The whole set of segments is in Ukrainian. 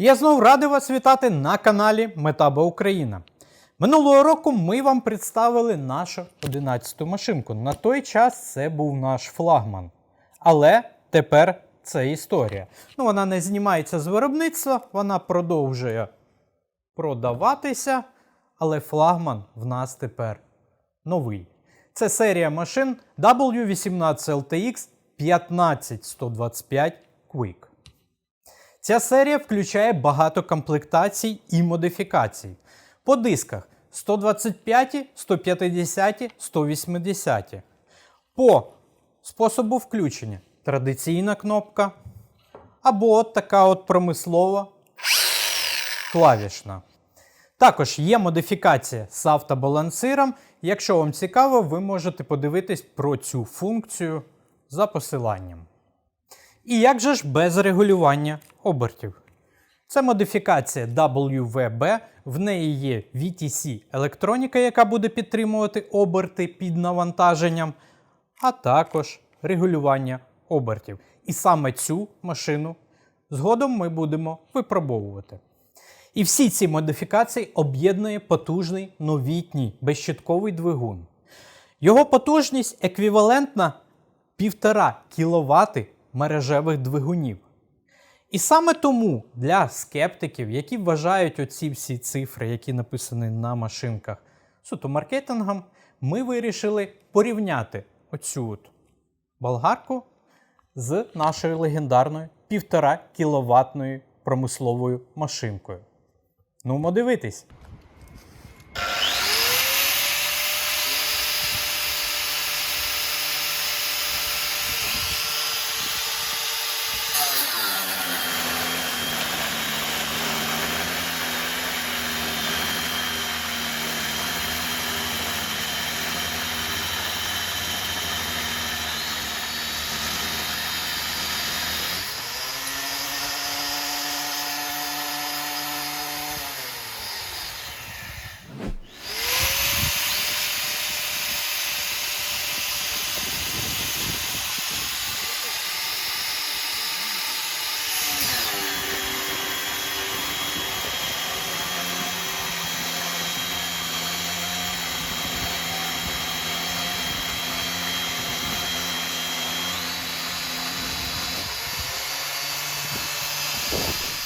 Я знов радий вас вітати на каналі Метаба Україна. Минулого року ми вам представили нашу 11-ту машинку. На той час це був наш флагман. Але тепер це історія. Ну, вона не знімається з виробництва, вона продовжує продаватися, але флагман в нас тепер новий. Це серія машин W18 LTX 15125 Quick. Ця серія включає багато комплектацій і модифікацій. По дисках 125, 150, 180. По способу включення традиційна кнопка. Або от така от промислова клавішна. Також є модифікація з автобалансиром. Якщо вам цікаво, ви можете подивитись про цю функцію за посиланням. І як же ж без регулювання обертів? Це модифікація WVB, в неї є VTC електроніка, яка буде підтримувати оберти під навантаженням, а також регулювання обертів. І саме цю машину згодом ми будемо випробовувати. І всі ці модифікації об'єднує потужний новітній безщитковий двигун. Його потужність еквівалентна 1,5 кВт мережевих двигунів. І саме тому для скептиків, які вважають оці всі цифри, які написані на машинках суто маркетингом, ми вирішили порівняти оцю от болгарку з нашою легендарною 1,5 кіловатною промисловою машинкою. Ну, дивитись.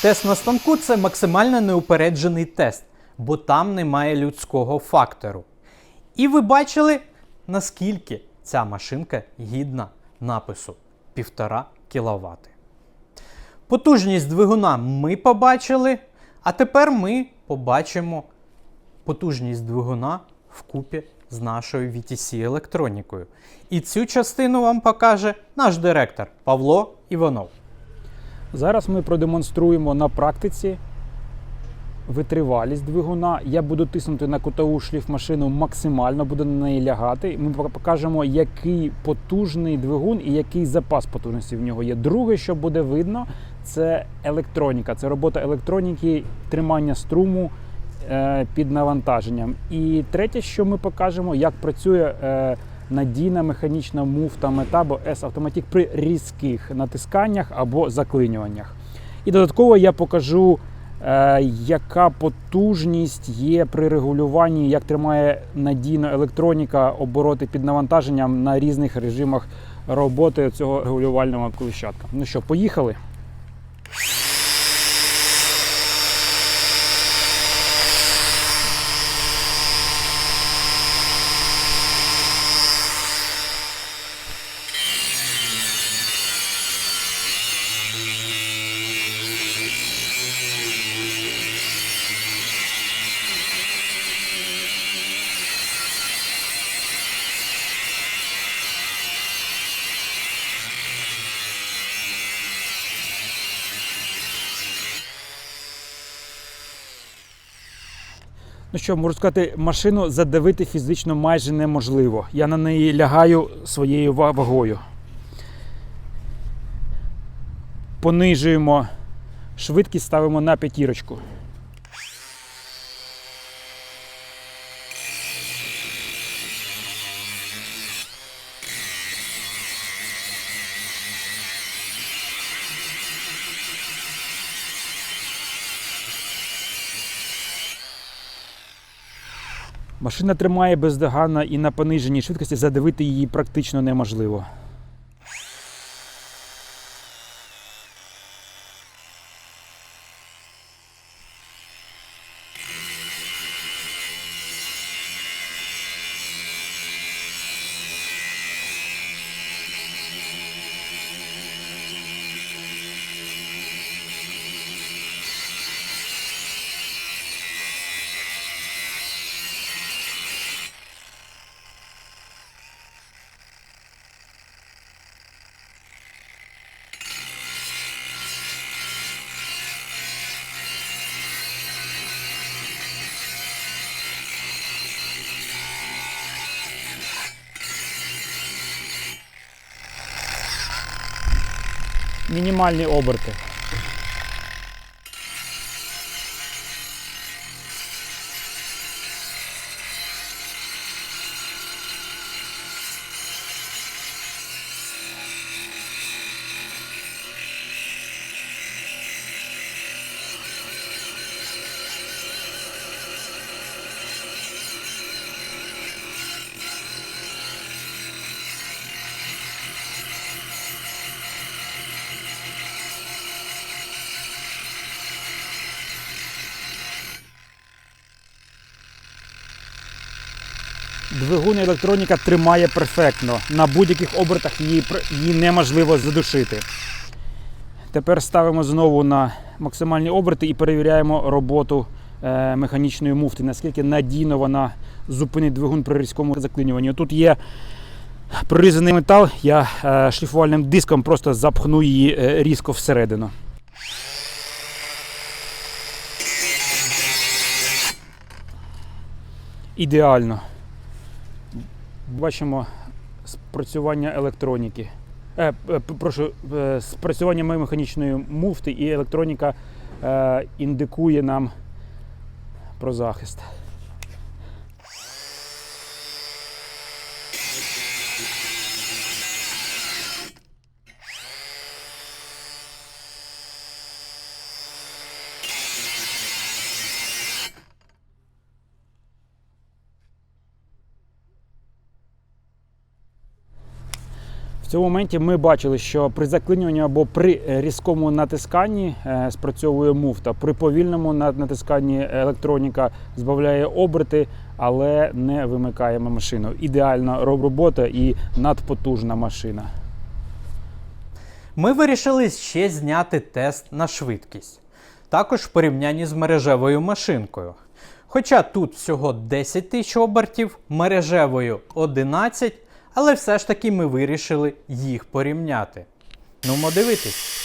Тест на станку це максимально неупереджений тест, бо там немає людського фактору. І ви бачили, наскільки ця машинка гідна напису 1,5 кВт. Потужність двигуна ми побачили, а тепер ми побачимо потужність двигуна вкупі з нашою VTC електронікою. І цю частину вам покаже наш директор Павло Іванов. Зараз ми продемонструємо на практиці витривалість двигуна. Я буду тиснути на кутову шліфмашину максимально, буду на неї лягати. Ми покажемо, який потужний двигун і який запас потужності в нього є. Друге, що буде видно, це електроніка. Це робота електроніки, тримання струму е, під навантаженням. І третє, що ми покажемо, як працює. Надійна механічна муфта Metabo S Automatic при різких натисканнях або заклинюваннях. І додатково я покажу, е, яка потужність є при регулюванні, як тримає надійно електроніка обороти під навантаженням на різних режимах роботи цього регулювального колищатка. Ну що, поїхали? Ну що, можу сказати, машину задавити фізично майже неможливо. Я на неї лягаю своєю вагою. Понижуємо швидкість, ставимо на п'ятірочку. Машина тримає бездоганно і на пониженій швидкості задивити її практично неможливо. Мінімальні оберти. Двигун електроніка тримає перфектно. На будь-яких обертах її, її неможливо задушити. Тепер ставимо знову на максимальні оберти і перевіряємо роботу е, механічної муфти, наскільки надійно вона зупинить двигун при різкому заклинюванні. Тут є прорізаний метал, я е, шліфувальним диском просто запхну її е, різко всередину. Ідеально. Бачимо спрацювання електроніки. Е, е, прошу, е, спрацювання механічної муфти і електроніка е, індикує нам про захист. Цьому моменті ми бачили, що при заклинюванні або при е, різкому натисканні е, спрацьовує муфта. При повільному натисканні електроніка збавляє оберти, але не вимикає машину. Ідеальна робота і надпотужна машина. Ми вирішили ще зняти тест на швидкість, також в порівнянні з мережевою машинкою. Хоча тут всього 10 тисяч обертів, мережевою 11, але все ж таки ми вирішили їх порівняти. Ну, дивитись.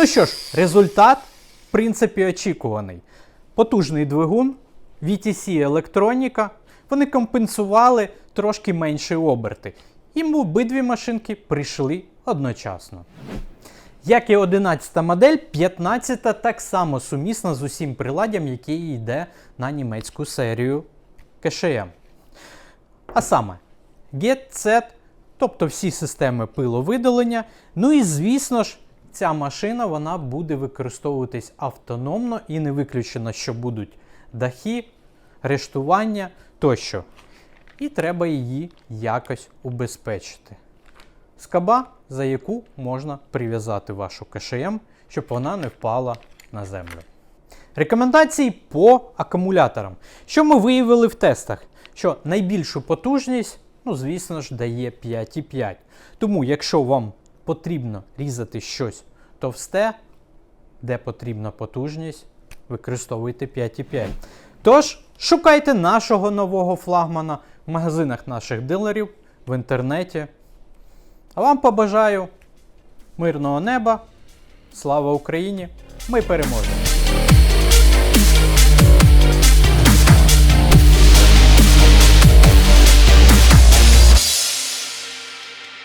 Ну що ж, результат, в принципі, очікуваний. Потужний двигун, VTC електроніка, вони компенсували трошки менші оберти. І обидві машинки прийшли одночасно. Як і 11 модель, 15 так само сумісна з усім приладдям, який йде на німецьку серію КШМ. А саме Get Set, тобто всі системи пиловидалення. Ну і звісно ж, ця машина вона буде використовуватись автономно і не виключено, що будуть дахи, рештування тощо. І треба її якось убезпечити. Скаба, за яку можна прив'язати вашу КШМ, щоб вона не впала на землю. Рекомендації по акумуляторам. Що ми виявили в тестах? що найбільшу потужність, ну, звісно ж, дає 5,5. Тому, якщо вам потрібно різати щось товсте, де потрібна потужність, використовуйте 5,5. Тож, шукайте нашого нового флагмана в магазинах наших дилерів, в інтернеті. А вам побажаю мирного неба. Слава Україні! Ми переможемо!